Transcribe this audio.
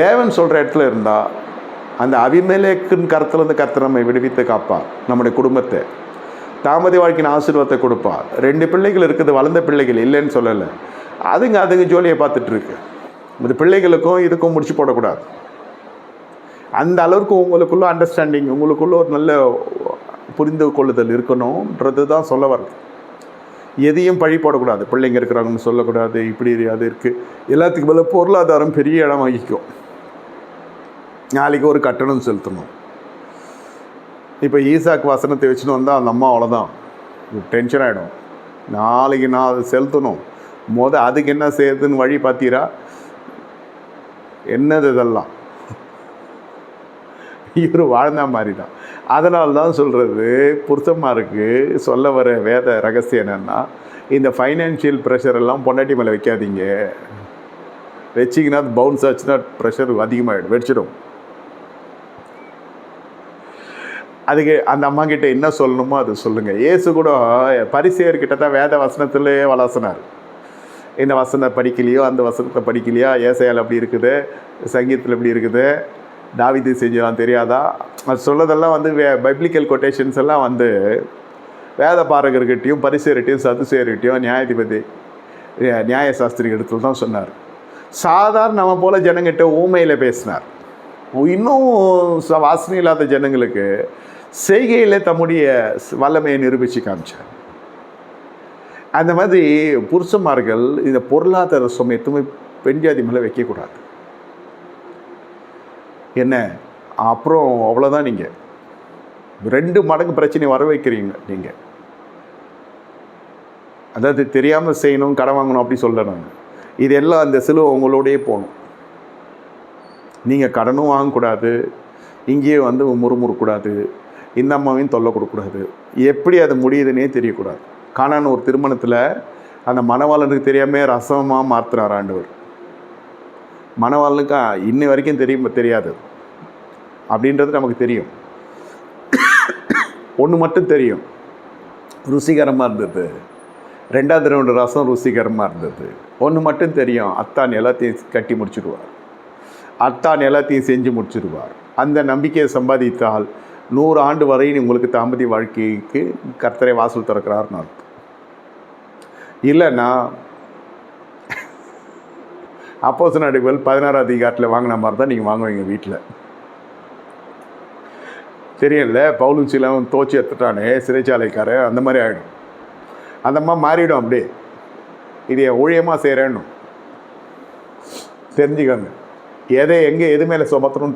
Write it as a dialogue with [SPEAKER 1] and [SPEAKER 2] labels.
[SPEAKER 1] தேவன் சொல்கிற இடத்துல இருந்தால் அந்த அபிமேலேக்கின் கருத்துலேருந்து கருத்தை நம்மை விடுவித்து காப்பார் நம்முடைய குடும்பத்தை. தாமதி வாழ்க்கையின் ஆசீர்வாதத்தை கொடுப்பார். ரெண்டு பிள்ளைகள் இருக்குது வளர்ந்த பிள்ளைகள் இல்லைன்னு சொல்லலை. அதுங்க அதுங்க ஜோலியை பார்த்துட்ருக்கு இந்த பிள்ளைகளுக்கும் இதுக்கும் முடிச்சு போடக்கூடாது. அந்த அளவுக்கு உங்களுக்குள்ள அண்டர்ஸ்டாண்டிங் உங்களுக்குள்ள ஒரு நல்ல புரிந்து கொள்ளுதல் இருக்கணுன்றது தான் சொல்ல வருது எதையும் பழி போடக்கூடாது. பிள்ளைங்க இருக்கிறாங்கன்னு சொல்லக்கூடாது. இப்படி அது இருக்குது எல்லாத்துக்கு மேலே பொருளாதாரம் பெரிய இடம் வகிக்கும். நாளைக்கு ஒரு கட்டணம் செலுத்தணும். இப்போ ஈசாக்கு வசனத்தை வச்சுன்னு வந்தால் அந்த அம்மா அவ்வளோதான் டென்ஷன் ஆகிடும் நாளைக்கு நான் அதை செலுத்தணும். மொத அதுக்கு என்ன செய்யுதுன்னு வழி பார்த்தீரா என்னது இதெல்லாம்? இவர் வாழ்ந்த மாதிரி தான் அதனால தான் சொல்கிறது புருஷன்மாருக்கு சொல்ல வர வேத ரகசியம் என்னென்னா இந்த ஃபைனான்ஷியல் ப்ரெஷர் எல்லாம் பொண்டாட்டி மேலே வைக்காதீங்க. வச்சிங்கன்னா அது பவுன்ஸ் ஆச்சுன்னா ப்ரெஷர் அதிகமாகிடும் வெடிச்சிடும். அதுக்கு அந்த அம்மா கிட்ட என்ன சொல்லணுமோ அது சொல்லுங்கள் ஏசு கூட பரிசெயர்கிட்ட தான் வேத வசனத்திலே வளசினார் இந்த வசனம் படிக்கலையோ அந்த வசனத்தை படிக்கலையா? ஏசையால் அப்படி இருக்குது சங்கீதத்தில் இப்படி இருக்குது. தாவிது செஞ்சதான் தெரியாதா? அது சொல்லதெல்லாம் வந்து வே பைப்ளிக்கல் கொட்டேஷன்ஸ் எல்லாம் வந்து வேத பாரகர்கிட்டையும் பரிசேர்கிட்டையும் சதுசேர்கிட்டையும் நியாயாதிபதி நியா- நியாய சாஸ்திரி இடத்துல தான் சொன்னார். சாதாரண நம்ம போல் ஜனங்கிட்ட ஊமையில் பேசினார். இன்னும் ச- வாசனை இல்லாத ஜனங்களுக்கு செய்கையில் தம்முடைய வல்லமையை நிரூபித்து காமிச்சார். அந்த மாதிரி புருஷன்மார்கள் இந்த பொருளாதார சுமையத்துமே பெண் ஜாதி மேலே வைக்கக்கூடாது. என்ன? அப்புறம் அவ்வளோதான் நீங்கள் ரெண்டு மடங்கு பிரச்சனை வர வைக்கிறீங்க நீங்கள் அதாவது தெரியாமல் செய்யணும் கடன் வாங்கணும் அப்படி சொல்ல இதெல்லாம் அந்த சிலுவை உங்களோடயே போகணும். நீங்கள் கடனும் வாங்கக்கூடாது. இங்கேயே வந்து முறுமுறுக்கூடாது. இந்த அம்மாவையும் தொல்லை கொடுக்கக்கூடாது. எப்படி அது முடியுதுன்னே தெரியக்கூடாது. காணான்னு ஒரு திருமணத்தில் அந்த மணவாளனுக்கு தெரியாமல் ரசமாக மாற்றுறார் ஆண்டவர். மணவாளனுக்கு இன்ன வரைக்கும் தெரியும் தெரியாது. அப்படின்றது நமக்கு தெரியும். ஒன்று மட்டும் தெரியும். ருசிகரமாக இருந்தது. ரெண்டாவது ரெண்டு ரசம் ருசிகரமாக இருந்தது. ஒன்று மட்டும் தெரியும். அத்தான் எல்லாத்தையும் கட்டி முடிச்சிடுவார் அத்தான் எல்லாத்தையும் செஞ்சு முடிச்சிடுவார் அந்த நம்பிக்கையை சம்பாதித்தால் நூறு ஆண்டு வரை உங்களுக்கு தாம்பதி வாழ்க்கைக்கு கர்த்தரை வாசல் திறக்கிறார்னு அர்த்தம். இல்லைன்னா அப்போஸ் நடிகள் பதினாறாம் அதிகாரத்தில் வாங்கின மாதிரி தான் நீங்கள் வாங்குவீங்க வீட்டில் தெரியல பவுலும் தோச்சி எடுத்துட்டானே சிறைச்சாலைக்காரன் அந்த மாதிரி ஆகிடும் அந்த மாதிரி மாறிடும் அப்படியே. இதை ஊழியமாக செய்கிறேன்னு தெரிஞ்சுக்கோங்க. எதை எங்கே எது மேலே சுமத்தணும்